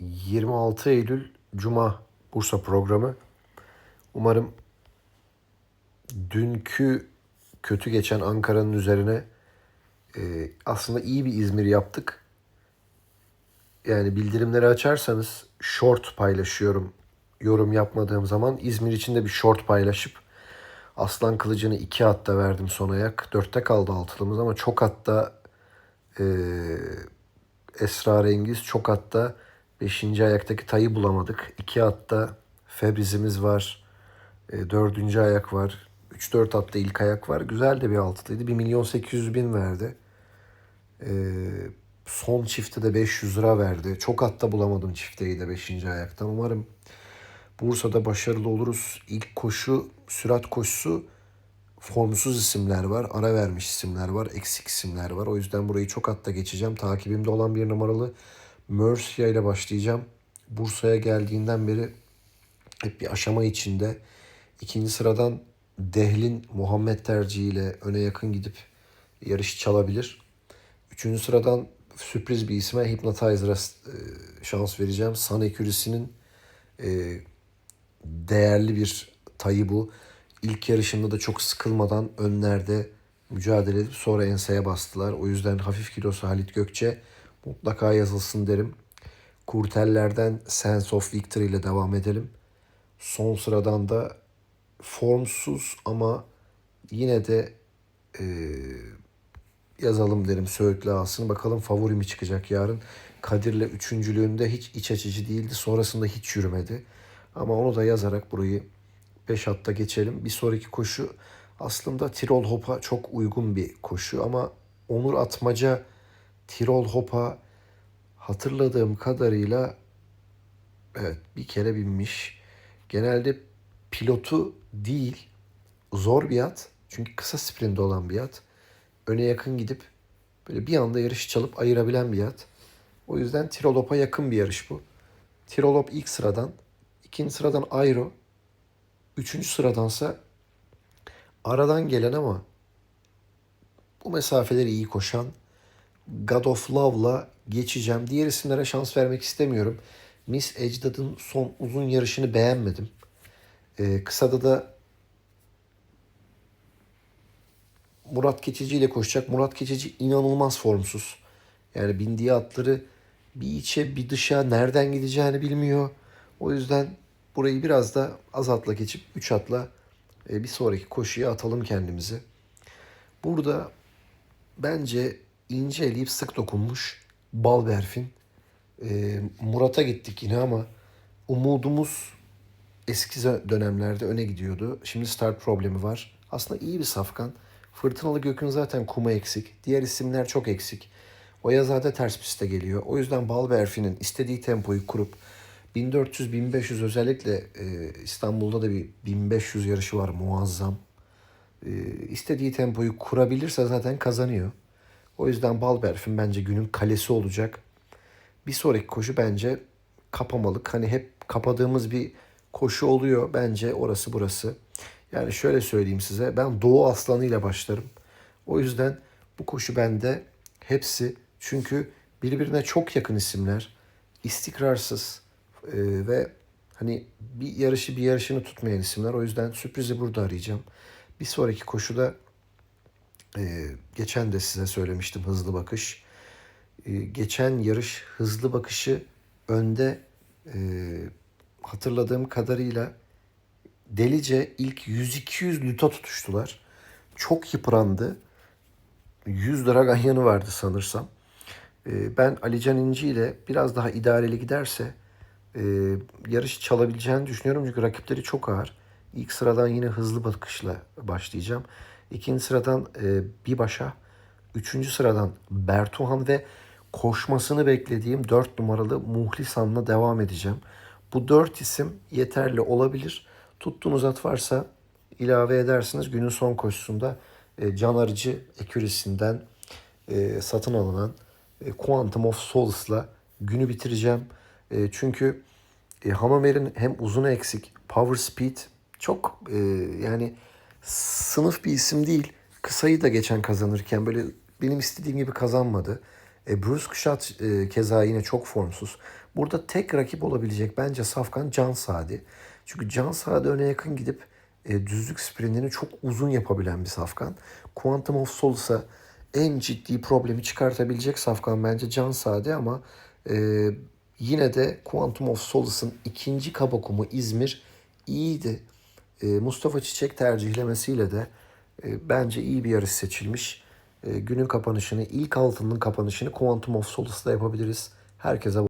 26 Eylül Cuma Bursa programı. Umarım dünkü kötü geçen Ankara'nın üzerine e, aslında iyi bir İzmir yaptık. Yani bildirimleri açarsanız short paylaşıyorum yorum yapmadığım zaman. İzmir için de bir short paylaşıp Aslan Kılıcı'nı iki hatta verdim son ayak. Dörtte kaldı altılımız ama çok hatta e, esrarengiz. Çok hatta 5. ayaktaki tayı bulamadık. 2 hatta Febriz'imiz var. E, 4. ayak var. 3-4 hatta ilk ayak var. Güzel de bir altılıydı. 1 milyon 800 bin verdi. E, son çifte de 500 lira verdi. Çok hatta bulamadım çifteyi de 5. ayaktan. Umarım Bursa'da başarılı oluruz. İlk koşu sürat koşusu formsuz isimler var. Ara vermiş isimler var. Eksik isimler var. O yüzden burayı çok hatta geçeceğim. Takibimde olan bir numaralı Mercia ile başlayacağım. Bursa'ya geldiğinden beri hep bir aşama içinde. İkinci sıradan Dehlin Muhammed tercihiyle öne yakın gidip yarış çalabilir. Üçüncü sıradan sürpriz bir isme Hypnotizer'a e, şans vereceğim. Sun Accuracy'nin e, değerli bir tayı bu. İlk yarışında da çok sıkılmadan önlerde mücadele edip sonra enseye bastılar. O yüzden hafif kilosu Halit Gökçe mutlaka yazılsın derim. Kurtellerden Sense of Victory ile devam edelim. Son sıradan da formsuz ama yine de e, yazalım derim Söğütlü alsın. Bakalım favori mi çıkacak yarın. Kadir'le üçüncülüğünde hiç iç açıcı değildi. Sonrasında hiç yürümedi. Ama onu da yazarak burayı 5 hatta geçelim. Bir sonraki koşu aslında Tirol Hop'a çok uygun bir koşu ama Onur Atmaca Tirol Hop'a hatırladığım kadarıyla evet bir kere binmiş. Genelde pilotu değil zor bir at. Çünkü kısa sprinte olan bir at. Öne yakın gidip böyle bir anda yarışı çalıp ayırabilen bir at. O yüzden Tirol Hop'a yakın bir yarış bu. Tirol Hop ilk sıradan. ikinci sıradan Airo. Üçüncü sıradansa aradan gelen ama bu mesafeleri iyi koşan God of Love'la geçeceğim. Diğer isimlere şans vermek istemiyorum. Miss Ecdad'ın son uzun yarışını beğenmedim. Ee, kısada da Murat Keçici ile koşacak. Murat Keçici inanılmaz formsuz. Yani bindiği atları bir içe bir dışa nereden gideceğini bilmiyor. O yüzden burayı biraz da az atla geçip 3 atla e, bir sonraki koşuya atalım kendimizi. Burada bence ince eleyip sık dokunmuş bal berfin. E, Murat'a gittik yine ama umudumuz eski dönemlerde öne gidiyordu. Şimdi start problemi var. Aslında iyi bir safkan. Fırtınalı Gök'ün zaten kuma eksik. Diğer isimler çok eksik. Oya zaten ters piste geliyor. O yüzden Bal Berfi'nin istediği tempoyu kurup 1400-1500 özellikle e, İstanbul'da da bir 1500 yarışı var muazzam. E, istediği tempoyu kurabilirse zaten kazanıyor. O yüzden Balberf'in bence günün kalesi olacak. Bir sonraki koşu bence kapamalık. Hani hep kapadığımız bir koşu oluyor. Bence orası burası. Yani şöyle söyleyeyim size. Ben Doğu Aslanı ile başlarım. O yüzden bu koşu bende hepsi çünkü birbirine çok yakın isimler. istikrarsız e, ve hani bir yarışı bir yarışını tutmayan isimler. O yüzden sürprizi burada arayacağım. Bir sonraki koşuda e, geçen de size söylemiştim hızlı bakış. E, geçen yarış hızlı bakışı önde e, hatırladığım kadarıyla delice ilk 100-200 lüta tutuştular. Çok yıprandı. 100 lira ganyanı vardı sanırsam. E, ben Alican İnci ile biraz daha idareli giderse e, yarış çalabileceğini düşünüyorum. Çünkü rakipleri çok ağır. İlk sıradan yine hızlı bakışla başlayacağım. İkinci sıradan e, bir başa. Üçüncü sıradan Bertuhan ve koşmasını beklediğim dört numaralı Muhlisan'la devam edeceğim. Bu dört isim yeterli olabilir. Tuttuğunuz at varsa ilave edersiniz. Günün son koşusunda e, Can Arıcı ekürisinden e, satın alınan e, Quantum of Solace'la günü bitireceğim. E, çünkü e, Hamamer'in hem uzunu eksik, power speed çok e, yani sınıf bir isim değil. Kısayı da geçen kazanırken böyle benim istediğim gibi kazanmadı. E, Bruce Kuşat e, keza yine çok formsuz. Burada tek rakip olabilecek bence Safkan Can Sadi. Çünkü Can Sadi öne yakın gidip e, düzlük sprintini çok uzun yapabilen bir Safkan. Quantum of Solace'a en ciddi problemi çıkartabilecek Safkan bence Can Sadi ama e, yine de Quantum of Solace'ın ikinci kabakumu İzmir iyiydi. E, Mustafa Çiçek tercihlemesiyle de e, bence iyi bir yarış seçilmiş. E, günün kapanışını, ilk altının kapanışını Quantum of Solace'da yapabiliriz. Herkese